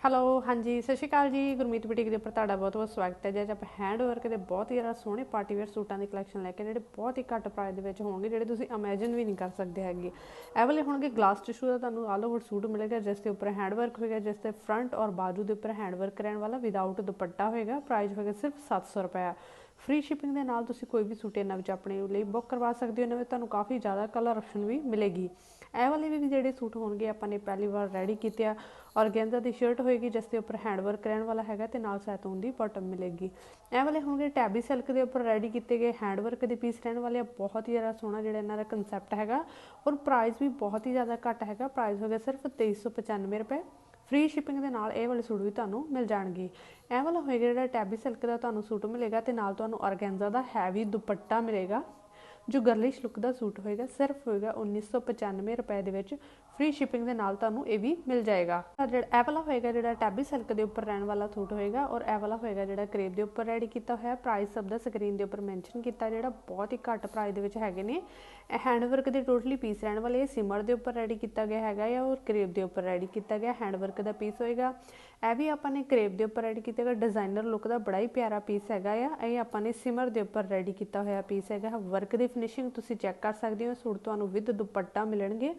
Hello ਹਾਂਜੀ, ਸਤਿ ਸ਼੍ਰੀ ਅਕਾਲ ਜੀ। ਗੁਰਮੀਤ ਬੁਟੀਕ ਦੇ ਉੱਪਰ ਤੁਹਾਡਾ ਬਹੁਤ ਬਹੁਤ ਸਵਾਗਤ ਹੈ। ਜੀ ਅੱਜ ਆਪਾਂ ਹੈਂਡ ਵਰਕ ਦੇ ਬਹੁਤ ਹੀ ਜ਼ਿਆਦਾ ਸੋਹਣੇ ਪਾਰਟੀ ਵੇਅਰ ਸੂਟਾਂ ਦੀ ਕਲੈਕਸ਼ਨ ਲੈ ਕੇ, ਜਿਹੜੇ ਬਹੁਤ ਹੀ ਘੱਟ ਪ੍ਰਾਈਸ ਦੇ ਵਿੱਚ ਹੋਣਗੇ, ਜਿਹੜੇ ਤੁਸੀਂ ਇਮੇਜਿਨ ਵੀ ਨਹੀਂ ਕਰ ਸਕਦੇ ਹੈਗੇ। ਇਹ ਵਾਲੇ ਹੋਣਗੇ ਗਲਾਸ ਟਿਸ਼ੂ ਦਾ ਤੁਹਾਨੂੰ ਆਲ ਓਵਰ ਸੂਟ ਮਿਲੇਗਾ, ਜਿਸ ਦੇ ਉੱਪਰ ਹੈਂਡ ਵਰਕ ਹੋਏਗਾ, ਜਿਸ 'ਤੇ ਫਰੰਟ ਔਰ ਬਾਜੂ ਦੇ ਉੱਪਰ ਹੈਂਡ ਵਰਕ ਰਹਿਣ ਵਾਲਾ ਵਿਦਆਊਟ ਦੁਪੱਟਾ ਹੋਏਗਾ ਪ੍ਰਾਈਸ ਹੋਏਗਾ ਸਿਰਫ 700 ਰੁਪਏ। ਫ੍ਰੀ ਸ਼ਿਪਿੰਗ ਦੇ ਨਾਲ ਤੁਸੀਂ ਕੋਈ ਵੀ ਸੂਟ ਇਹਨਾਂ ਵਿੱਚ ਆਪਣੇ ਲਈ ਬੁੱਕ ਕਰਵਾ ਸਕਦੇ ਹੋ, ਇਹਨਾਂ ਵਿੱਚ ਤੁਹਾਨੂੰ ਕਾਫੀ ਜ਼ਿਆਦਾ ਕਲਰ ਆਪਸ਼ਨ ਵੀ ਮਿਲੇਗੀ। ਇਹ ਵਾਲੇ ਵੀ ਜਿਹੜੇ ਸੂਟ ਹੋਣਗੇ, ਆਪਾਂ ਨੇ ਪਹਿਲੀ ਵਾਰ ਰੈਡੀ ਕੀਤੇ ਆ। ਔਰ ਦੀ ਸ਼ਰਟ ਹੋਏਗੀ, ਜਿਸ ਦੇ ਉੱਪਰ ਹੈਂਡ ਵਰਕ ਰਹਿਣ ਵਾਲਾ ਹੈਗਾ ਤੇ ਨਾਲ ਸੈਤੂਨ ਦੀ ਬਾਟਮ ਮਿਲੇਗੀ। ਇਹ ਵਾਲੇ ਹੋਣਗੇ ਟੈਬੀ ਸਿਲਕ ਦੇ ਉੱਪਰ ਰੈਡੀ ਕੀਤੇ ਗਏ ਹੈਂਡ ਵਰਕ ਦੇ ਪੀਸ ਰਹਿਣ ਵਾਲੇ ਆ। ਬਹੁਤ ਹੀ ਜ਼ਿਆਦਾ ਸੋਹਣਾ ਜਿਹੜਾ ਇਹਨਾਂ ਦਾ ਕਨਸੈਪਟ ਹੈਗਾ। ਔਰ ਪ੍ਰਾਈਸ ਵੀ ਬਹੁਤ ਹੀ ਜ਼ਿਆਦਾ ਘੱਟ ਹੈਗਾ। ਪ੍ਰਾਈਸ ਗਿਆ ਸਿਰਫ 2395 ਰੁਪਏ। ਫ੍ਰੀ ਸ਼ਿਪਿੰਗ ਦੇ ਨਾਲ ਇਹ ਵਾਲੇ ਸੂਟ ਵੀ ਤੁਹਾਨੂੰ ਮਿਲ ਜਾਣਗੇ। ਇਹ ਵਾਲਾ ਹੋਏਗਾ ਜਿਹੜਾ ਟੈਬੀ ਸਿਲਕ ਦਾ ਤੁਹਾਨੂੰ ਸੂਟ ਮਿਲੇਗਾ ਤੇ ਨਾਲ ਤੁਹਾਨੂੰ ਆਰਗੈਂਜ਼ਾ ਦਾ ਹੈਵੀ ਦੁਪੱਟਾ ਮਿਲੇਗਾ। ਜੋ ਗਰਲਿਸ਼ ਲੁੱਕ ਦਾ ਸੂਟ ਹੋਏਗਾ, ਸਿਰਫ ਹੋਏਗਾ 1995 ਰੁਪਏ ਦੇ ਵਿੱਚ ਫ੍ਰੀ ਸ਼ਿਪਿੰਗ ਦੇ ਨਾਲ ਤੁਹਾਨੂੰ ਇਹ ਵੀ ਮਿਲ ਜਾਏਗਾ। ਜਿਹੜਾ ਇਹ ਵਾਲਾ ਹੋਏਗਾ, ਜਿਹੜਾ ਟੈਬੀ ਸਿਲਕ ਦੇ ਉੱਪਰ ਰਹਿਣ ਵਾਲਾ ਸੂਟ ਹੋਏਗਾ, ਔਰ ਇਹ ਵਾਲਾ ਹੋਏਗਾ ਜਿਹੜਾ ਕਰੇਪ ਦੇ ਉੱਪਰ ਰੈਡੀ ਕੀਤਾ ਹੋਇਆ ਪ੍ਰਾਈਸ ਸਭ ਦਾ ਸਕਰੀਨ ਦੇ ਉੱਪਰ ਮੈਂਸ਼ਨ ਕੀਤਾ, ਜਿਹੜਾ ਬਹੁਤ ਹੀ ਘੱਟ ਪ੍ਰਾਈਸ ਦੇ ਵਿੱਚ ਹੈਗੇ ਨੇ। ਇਹ ਹੈਂਡ ਵਰਕ ਦੇ ਟੋਟਲੀ ਪੀਸ ਰਹਿਣ ਵਾਲੇ ਸਿਮਰ ਦੇ ਉੱਪਰ ਰੈਡੀ ਕੀਤਾ ਗਿਆ ਹੈਗਾ ਜਾਂ ਔਰ ਕਰੇਪ ਦੇ ਉੱਪਰ ਰੈਡੀ ਕੀਤਾ ਗਿਆ ਹੈਂਡ ਵਰਕ ਦਾ ਪੀਸ ਹੋਏਗਾ। ਇਹ ਵੀ ਆਪਾਂ ਨੇ ਕਰੇਪ ਦੇ ਉੱਪਰ ਰੈਡੀ ਕੀਤਾ ਗਿਆ ਡਿਜ਼ਾਈਨਰ ਲੁੱਕ ਦਾ ਬੜਾ ਹੀ ਪਿਆਰਾ ਪੀਸ ਹੈਗਾ ਆ। ਇਹ ਆਪਾਂ ਨੇ ਸਿਮਰ ਦੇ ਉੱਪਰ ਰੈਡੀ ਕੀਤਾ ਹੋਇਆ ਪੀਸ ਹੈਗਾ। ਵਰਕ ਦੀ ਫਿਨਿਸ਼ਿੰਗ ਤੁਸੀਂ ਚੈੱਕ ਕਰ ਸਕਦੇ ਹੋ, ਸੂਟ ਤੁਹਾਨੂੰ ਵਿਦ ਦੁਪੱਟਾ ਮਿਲਣਗੇ।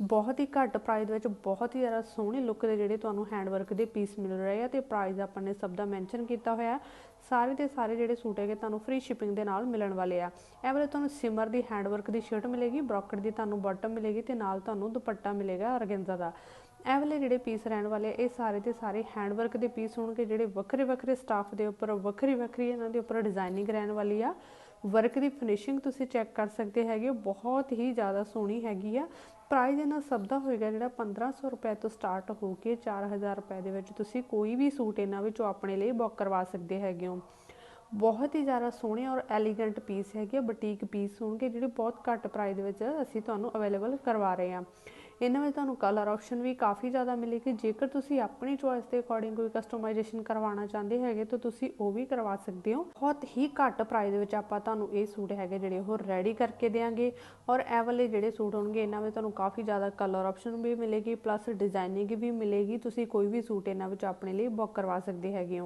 ਬਹੁਤ ਹੀ ਘੱਟ ਪ੍ਰਾਈਸ ਵਿੱਚ ਬਹੁਤ ਹੀ ਜ਼ਿਆਦਾ ਸੋਹਣੇ ਲੁੱਕ ਦੇ ਜਿਹੜੇ ਤੁਹਾਨੂੰ ਹੈਂਡਵਰਕ ਦੇ ਪੀਸ ਮਿਲ ਰਹੇ ਆ ਤੇ ਪ੍ਰਾਈਸ ਆਪਾਂ ਨੇ ਸਭ ਦਾ ਮੈਂਸ਼ਨ ਕੀਤਾ ਹੋਇਆ ਸਾਰੇ ਦੇ ਸਾਰੇ ਜਿਹੜੇ ਸੂਟ ਹੈਗੇ ਤੁਹਾਨੂੰ ਫ੍ਰੀ ਸ਼ਿਪਿੰਗ ਦੇ ਨਾਲ ਮਿਲਣ ਵਾਲੇ ਆ। ਇਹ ਵਾਲੇ ਤੁਹਾਨੂੰ ਸਿਮਰ ਦੀ ਹੈਂਡਵਰਕ ਦੀ ਸ਼ਰਟ ਮਿਲੇਗੀ ਬ੍ਰੋਕਟ ਦੀ ਤੁਹਾਨੂੰ ਬਾਟਮ ਮਿਲੇਗੀ ਤੇ ਨਾਲ ਤੁਹਾਨੂੰ ਦੁਪੱਟਾ ਮਿਲੇਗਾ ਅਰਗੈਂਜ਼ਾ ਦਾ। ਇਹ ਵਾਲੇ ਜਿਹੜੇ ਪੀਸ ਰਹਿਣ ਵਾਲੇ ਇਹ ਸਾਰੇ ਦੇ ਸਾਰੇ ਹੈਂਡਵਰਕ ਦੇ ਪੀਸ ਹੋਣਗੇ ਜਿਹੜੇ ਵੱਖਰੇ ਵੱਖਰੇ ਸਟਾਫ ਦੇ ਉੱਪਰ ਵੱਖਰੀ ਵੱਖਰੀ ਇਹਨਾਂ ਦੇ ਉੱਪਰ ਡਿਜ਼ਾਈਨਿੰਗ ਰਹਿਣ ਵਾਲੀ ਆ। ਵਰਕ ਦੀ ਫਿਨਿਸ਼ਿੰਗ ਤੁਸੀਂ ਚੈੱਕ ਕਰ ਸਕਦੇ ਹੈਗੇ ਬਹੁਤ ਹੀ ਜ਼ਿਆਦਾ ਸੋਹਣੀ ਹੈਗੀ ਆ। ਪ੍ਰਾਈਸ ਇਹਨਾਂ ਸਭ ਦਾ ਹੋਏਗਾ ਜਿਹੜਾ 1500 ਰੁਪਏ ਤੋਂ ਸਟਾਰਟ ਹੋ ਕੇ 4000 ਰੁਪਏ ਦੇ ਵਿੱਚ ਤੁਸੀਂ ਕੋਈ ਵੀ ਸੂਟ ਇਹਨਾਂ ਵਿੱਚੋਂ ਆਪਣੇ ਲਈ ਬੁੱਕ ਕਰਵਾ ਸਕਦੇ ਹੈਗੇ ਹੋ। ਬਹੁਤ ਹੀ ਜ਼ਿਆਦਾ ਸੋਹਣੇ ਔਰ ਐਲੀਗੈਂਟ ਪੀਸ ਹੈਗੇ ਬੁਟੀਕ ਪੀਸ ਹੋਣਗੇ ਜਿਹੜੇ ਬਹੁਤ ਘੱਟ ਪ੍ਰਾਈਸ ਦੇ ਵਿੱਚ ਅਸੀਂ ਤੁਹਾਨੂੰ ਅਵੇਲੇਬਲ ਕਰਵਾ ਰਹੇ ਹਾਂ। ਇਹਨਾਂ ਵਿੱਚ ਤੁਹਾਨੂੰ ਕਲਰ ਆਪਸ਼ਨ ਵੀ ਕਾਫੀ ਜ਼ਿਆਦਾ ਮਿਲੇਗੀ। ਜੇਕਰ ਤੁਸੀਂ ਆਪਣੀ ਚੋਇਸ ਦੇ ਅਕੋਰਡਿੰਗ ਕੋਈ ਕਸਟਮਾਈਜੇਸ਼ਨ ਕਰਵਾਉਣਾ ਚਾਹੁੰਦੇ ਹੈਗੇ, ਤਾਂ ਤੁਸੀਂ ਉਹ ਵੀ ਕਰਵਾ ਸਕਦੇ ਹੋ। ਬਹੁਤ ਹੀ ਘੱਟ ਪ੍ਰਾਈਸ ਦੇ ਵਿੱਚ ਆਪਾਂ ਤੁਹਾਨੂੰ ਇਹ ਸੂਟ ਹੈਗੇ ਜਿਹੜੇ ਉਹ ਰੈਡੀ ਕਰਕੇ ਦੇਵਾਂਗੇ ਔਰ ਇਹ ਵਾਲੇ ਜਿਹੜੇ ਸੂਟ ਹੋਣਗੇ, ਇਹਨਾਂ ਵਿੱਚ ਤੁਹਾਨੂੰ ਕਾਫੀ ਜ਼ਿਆਦਾ ਕਲਰ ਆਪਸ਼ਨ ਵੀ ਮਿਲੇਗੀ ਪਲੱਸ ਡਿਜ਼ਾਈਨਿੰਗ ਵੀ ਮਿਲੇਗੀ। ਤੁਸੀਂ ਕੋਈ ਵੀ ਸੂਟ ਇਹਨਾਂ ਵਿੱਚ ਆਪਣੇ ਲਈ ਬੁੱਕ ਕਰਵਾ ਸਕਦੇ ਹੈਗੇ ਹੋ।